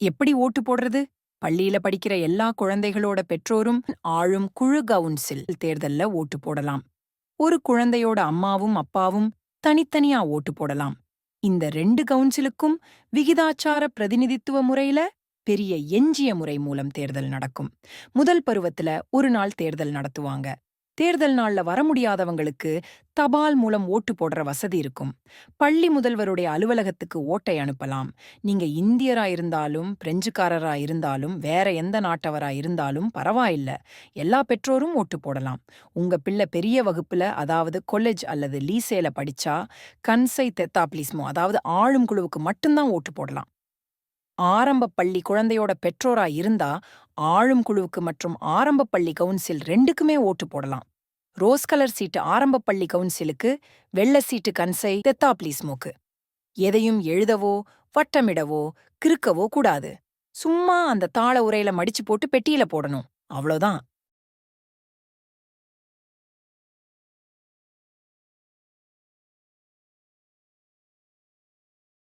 எப்படி ஓட்டு போடுறது? பள்ளியில படிக்கிற எல்லா குழந்தைகளோட பெற்றோரும் ஆளும் குழு கவுன்சில் தேர்தல்ல ஓட்டு போடலாம். ஒரு குழந்தையோட அம்மாவும் அப்பாவும் தனித்தனியா ஓட்டு போடலாம். இந்த ரெண்டு கவுன்சிலுக்கும் விகிதாச்சார பிரதிநிதித்துவ முறையில பெரிய எஞ்சிய முறை மூலம் தேர்தல் நடக்கும். முதல் பருவத்துல ஒரு நாள் தேர்தல் நடத்துவாங்க. தேர்தல் நாள்ல வர முடியாதவங்களுக்கு தபால் மூலம் ஓட்டு போடுற வசதி இருக்கும். பள்ளி முதல்வருடைய அலுவலகத்துக்கு ஓட்டை அனுப்பலாம். நீங்க இந்தியரா இருந்தாலும் பிரெஞ்சுக்காரரா இருந்தாலும் வேற எந்த நாட்டவரா இருந்தாலும் பரவாயில்ல. எல்லா பெற்றோரும் ஓட்டு போடலாம். உங்க பிள்ளை பெரிய வகுப்புல அதாவது காலேஜ் அல்லது லீசேல படிச்சா கன்சை தெத்தாப்ளிஸ்மோ அதாவது ஆளும் குழுவுக்கு மட்டும்தான் ஓட்டு போடலாம். ஆரம்ப பள்ளி குழந்தையோட பெற்றோரா இருந்தா ஆளும் குழுவுக்கு மற்றும் ஆரம்ப பள்ளி கவுன்சில் ரெண்டுக்குமே ஓட்டு போடலாம். ரோஸ் கலர் சீட்டு ஆரம்ப பள்ளி கவுன்சிலுக்கு வெள்ள சீட்டு கன்சை தெத்தாப்ளீஸ்மோக்கு எதையும் எழுதவோ வட்டமிடவோ கிறுக்கவோ கூடாது. சும்மா அந்த தாள உரையில மடிச்சு போட்டு பெட்டியில போடணும். அவ்வளோதான்